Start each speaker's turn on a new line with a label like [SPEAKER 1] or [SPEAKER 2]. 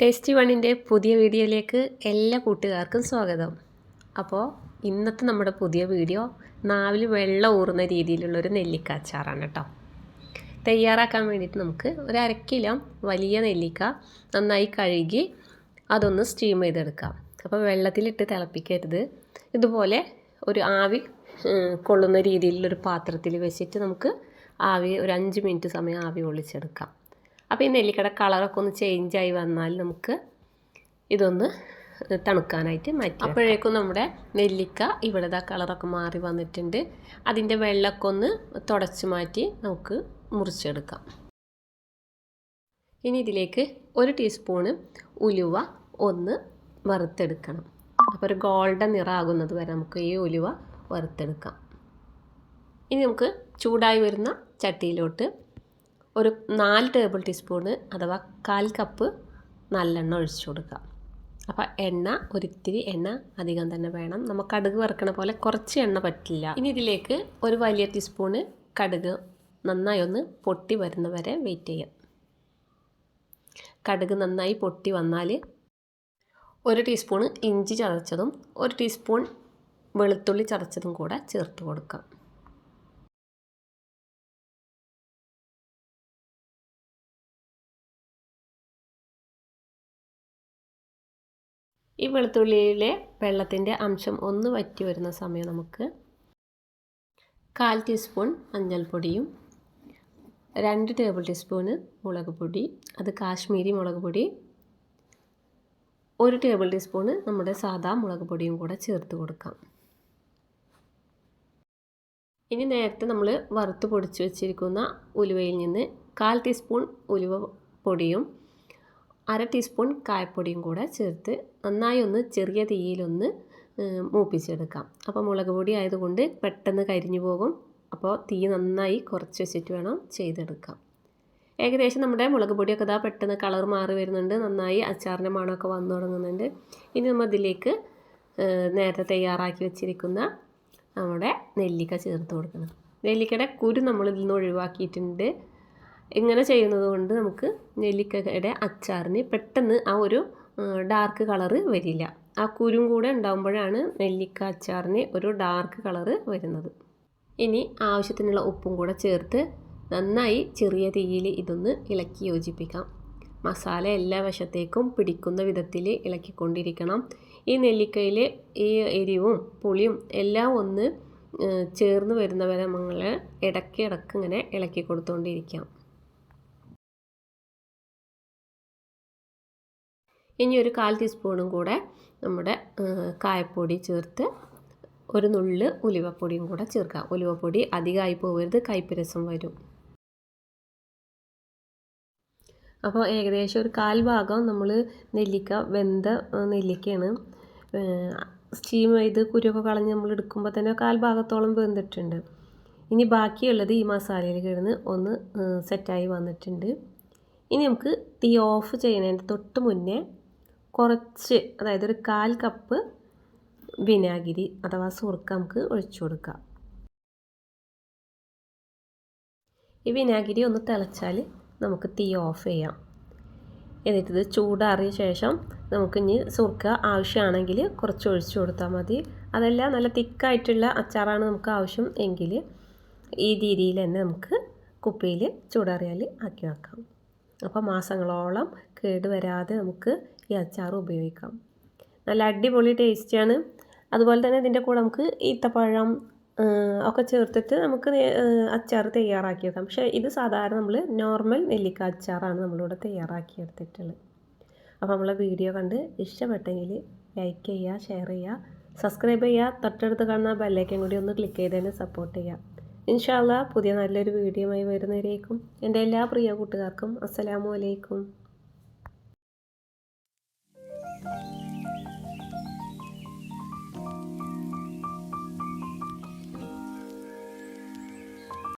[SPEAKER 1] Tasty വണ്ണിന്റെ പുതിയ വീഡിയോയിലേക്ക് എല്ലാ കൂട്ടുകാർക്കും സ്വാഗതം. അപ്പോൾ ഇന്നത്തെ നമ്മുടെ പുതിയ വീഡിയോ നാവിൽ വെള്ളം ഊറുന്ന രീതിയിലുള്ളൊരു നെല്ലിക്ക അച്ചാറാണ് കേട്ടോ. തയ്യാറാക്കാൻ വേണ്ടിയിട്ട് നമുക്ക് ഒരു അര കിലോ വലിയ നെല്ലിക്ക നന്നായി കഴുകി അതൊന്ന് സ്റ്റീം ചെയ്തെടുക്കാം. അപ്പോൾ വെള്ളത്തിലിട്ട് തിളപ്പിക്കരുത്. ഇതുപോലെ ഒരു ആവി കൊള്ളുന്ന രീതിയിലുള്ളൊരു പാത്രത്തിൽ വെച്ചിട്ട് നമുക്ക് ആവി ഒരു അഞ്ച് മിനിറ്റ് സമയം ആവി ഒളിച്ചെടുക്കാം. അപ്പോൾ ഈ നെല്ലിക്കയുടെ കളറൊക്കെ ഒന്ന് ചേഞ്ചായി വന്നാൽ നമുക്ക് ഇതൊന്ന് തണുക്കാനായിട്ട് മാറ്റി അപ്പോഴേക്കും നമ്മുടെ നെല്ലിക്ക ഇവിടെ ആ കളറൊക്കെ മാറി വന്നിട്ടുണ്ട്. അതിന്റെ വെള്ളമൊക്കെ ഒന്ന് തുടച്ച് മാറ്റി നമുക്ക് മുറിച്ചെടുക്കാം. ഇനി ഇതിലേക്ക് ഒരു ടീസ്പൂണ് ഉലുവ ഒന്ന് വറുത്തെടുക്കണം. അപ്പോൾ ഒരു ഗോൾഡൻ നിറാകുന്നത് വരെ നമുക്ക് ഈ ഉലുവ വറുത്തെടുക്കാം. ഇനി നമുക്ക് ചൂടായി വരുന്ന ചട്ടിയിലോട്ട് ഒരു നാല് ടേബിൾ ടീസ്പൂണ് അഥവാ കാൽ കപ്പ് നല്ലെണ്ണ ഒഴിച്ചു കൊടുക്കുക. അപ്പോൾ എണ്ണ ഒരിത്തിരി എണ്ണ അധികം തന്നെ വേണം. നമുക്ക് കടുക് വറുക്കണ പോലെ കുറച്ച് എണ്ണ പറ്റില്ല. ഇനി ഇതിലേക്ക് ഒരു വലിയ ടീസ്പൂണ് കടുക് നന്നായി ഒന്ന് പൊട്ടി വരുന്ന വരെ വെയിറ്റ് ചെയ്യാം. കടുക് നന്നായി പൊട്ടി വന്നാൽ ഒരു ടീസ്പൂണ് ഇഞ്ചി ചതച്ചതും ഒരു ടീസ്പൂൺ വെളുത്തുള്ളി ചതച്ചതും കൂടെ ചേർത്ത് കൊടുക്കാം. ഈ വെളുത്തുള്ളിയിലെ വെള്ളത്തിന്റെ അംശം ഒന്ന് വറ്റി വരുന്ന സമയം നമുക്ക് കാൽ ടീസ്പൂൺ മഞ്ഞൾപ്പൊടിയും രണ്ട് ടേബിൾ ടീസ്പൂണ് മുളക് പൊടി അത് കാശ്മീരി മുളക് പൊടി ഒരു ടേബിൾ ടീസ്പൂണ് നമ്മുടെ സാദാ മുളക് പൊടിയും കൂടെ ചേർത്ത് കൊടുക്കാം. ഇനി നേരത്തെ നമ്മൾ വറുത്ത് പൊടിച്ച് വെച്ചിരിക്കുന്ന ഉലുവയിൽ നിന്ന് കാൽ ടീസ്പൂൺ ഉലുവ പൊടിയും അര ടീസ്പൂൺ കായപ്പൊടിയും കൂടെ ചേർത്ത് നന്നായി ഒന്ന് ചെറിയ തീയിലൊന്ന് മൂപ്പിച്ചെടുക്കാം. അപ്പോൾ മുളക് പൊടി ആയതുകൊണ്ട് പെട്ടെന്ന് കരിഞ്ഞു പോകും. അപ്പോൾ തീ നന്നായി കുറച്ച് വെച്ചിട്ട് വേണം ചെയ്തെടുക്കാം. ഏകദേശം നമ്മുടെ മുളക് പൊടിയൊക്കെ ഇതാ പെട്ടെന്ന് കളർ മാറി വരുന്നുണ്ട്. നന്നായി അച്ചാറിന്റെ മണമൊക്കെ വന്നു തുടങ്ങുന്നുണ്ട്. ഇനി നമ്മൾ ഇതിലേക്ക് നേരത്തെ തയ്യാറാക്കി വെച്ചിരിക്കുന്ന നമ്മുടെ നെല്ലിക്ക ചേർത്ത് കൊടുക്കണം. നെല്ലിക്കയുടെ കുരു നമ്മൾ ഇതിൽ നിന്ന് ഒഴിവാക്കിയിട്ടുണ്ട്. ഇങ്ങനെ ചെയ്യുന്നത് കൊണ്ട് നമുക്ക് നെല്ലിക്കയുടെ അച്ചാറിന് പെട്ടെന്ന് ആ ഒരു ഡാർക്ക് കളറ് വരില്ല. ആ കുരും കൂടെ ഉണ്ടാകുമ്പോഴാണ് നെല്ലിക്ക അച്ചാറിന് ഒരു ഡാർക്ക് കളറ് വരുന്നത്. ഇനി ആവശ്യത്തിനുള്ള ഉപ്പും കൂടെ ചേർത്ത് നന്നായി ചെറിയ തീയിൽ ഇതൊന്ന് ഇളക്കി യോജിപ്പിക്കാം. മസാല എല്ലാ വശത്തേക്കും പിടിക്കുന്ന വിധത്തിൽ ഇളക്കിക്കൊണ്ടിരിക്കണം. ഈ നെല്ലിക്കയിൽ ഈ എരിവും പുളിയും എല്ലാം ഒന്ന് ചേർന്ന് വരുന്നവരെ നമ്മൾ ഇടയ്ക്ക് ഇടയ്ക്ക് ഇങ്ങനെ ഇളക്കി കൊടുത്തുകൊണ്ടിരിക്കാം ഇനി ഒരു കാൽ ടീസ്പൂണും കൂടെ നമ്മുടെ കായപ്പൊടി ചേർത്ത് ഒരു നുള്ള് ഉലുവപ്പൊടിയും കൂടെ ചേർക്കാം ഉലുവപ്പൊടി അധികമായി പോകരുത് കൈപ്പരസം വരും. അപ്പോൾ ഏകദേശം ഒരു കാൽ ഭാഗം നമ്മൾ നെല്ലിക്ക വെന്ത നെല്ലിക്കയാണ്. സ്റ്റീം ചെയ്ത് കുരുവൊക്കെ കളഞ്ഞ് നമ്മൾ എടുക്കുമ്പോൾ തന്നെ കാൽ ഭാഗത്തോളം വെന്തിട്ടുണ്ട്. ഇനി ബാക്കിയുള്ളത് ഈ മസാലയിൽ കിടന്ന് ഒന്ന് സെറ്റായി വന്നിട്ടുണ്ട്. ഇനി നമുക്ക് തീ ഓഫ് ചെയ്യുന്നതിന്റെ തൊട്ട് മുന്നേ കുറച്ച് അതായത് ഒരു കാൽ കപ്പ് വിനാഗിരി അഥവാ സുറുക്ക നമുക്ക് ഒഴിച്ചു കൊടുക്കാം. ഈ വിനാഗിരി ഒന്ന് തിളച്ചാൽ നമുക്ക് തീ ഓഫ് ചെയ്യാം. എന്നിട്ടിത് ചൂടാറിയ ശേഷം നമുക്ക് ഇനി സുർക്ക ആവശ്യമാണെങ്കിൽ കുറച്ച് ഒഴിച്ചു കൊടുത്താൽ മതി. അതല്ല നല്ല തിക്കായിട്ടുള്ള അച്ചാറാണ് നമുക്ക് ആവശ്യം എങ്കിൽ ഈ രീതിയിൽ തന്നെ നമുക്ക് കുപ്പിയിൽ ചൂടാറിയാൽ ആക്കി വെക്കാം. അപ്പോൾ മാസങ്ങളോളം കേടുവരാതെ നമുക്ക് ഈ അച്ചാർ ഉപയോഗിക്കാം. നല്ല അടിപൊളി ടേസ്റ്റിയാണ്. അതുപോലെ തന്നെ ഇതിന്റെ കൂടെ നമുക്ക് ഈത്തപ്പഴം ഒക്കെ ചേർത്തിട്ട് നമുക്ക് അച്ചാർ തയ്യാറാക്കിയെടുക്കാം പക്ഷേ ഇത് സാധാരണ നമ്മൾ നോർമൽ നെല്ലിക്ക അച്ചാറാണ് നമ്മളിവിടെ തയ്യാറാക്കിയെടുത്തിട്ടുള്ളത് അപ്പോൾ നമ്മളെ വീഡിയോ കണ്ട് ഇഷ്ടപ്പെട്ടെങ്കിൽ ലൈക്ക് ചെയ്യുക ഷെയർ ചെയ്യുക സബ്സ്ക്രൈബ് ചെയ്യുക തൊട്ടടുത്ത് കാണുന്ന ബെല്ലൈക്കൻ കൂടി ഒന്ന് ക്ലിക്ക് ചെയ്ത് തന്നെ സപ്പോർട്ട് ചെയ്യുക. ഇൻഷാല്ല പുതിയ നല്ലൊരു വീഡിയോയുമായി വരുന്നവരേക്കും എന്റെ എല്ലാ പ്രിയ കൂട്ടുകാർക്കും അസ്സലാമു അലൈക്കും.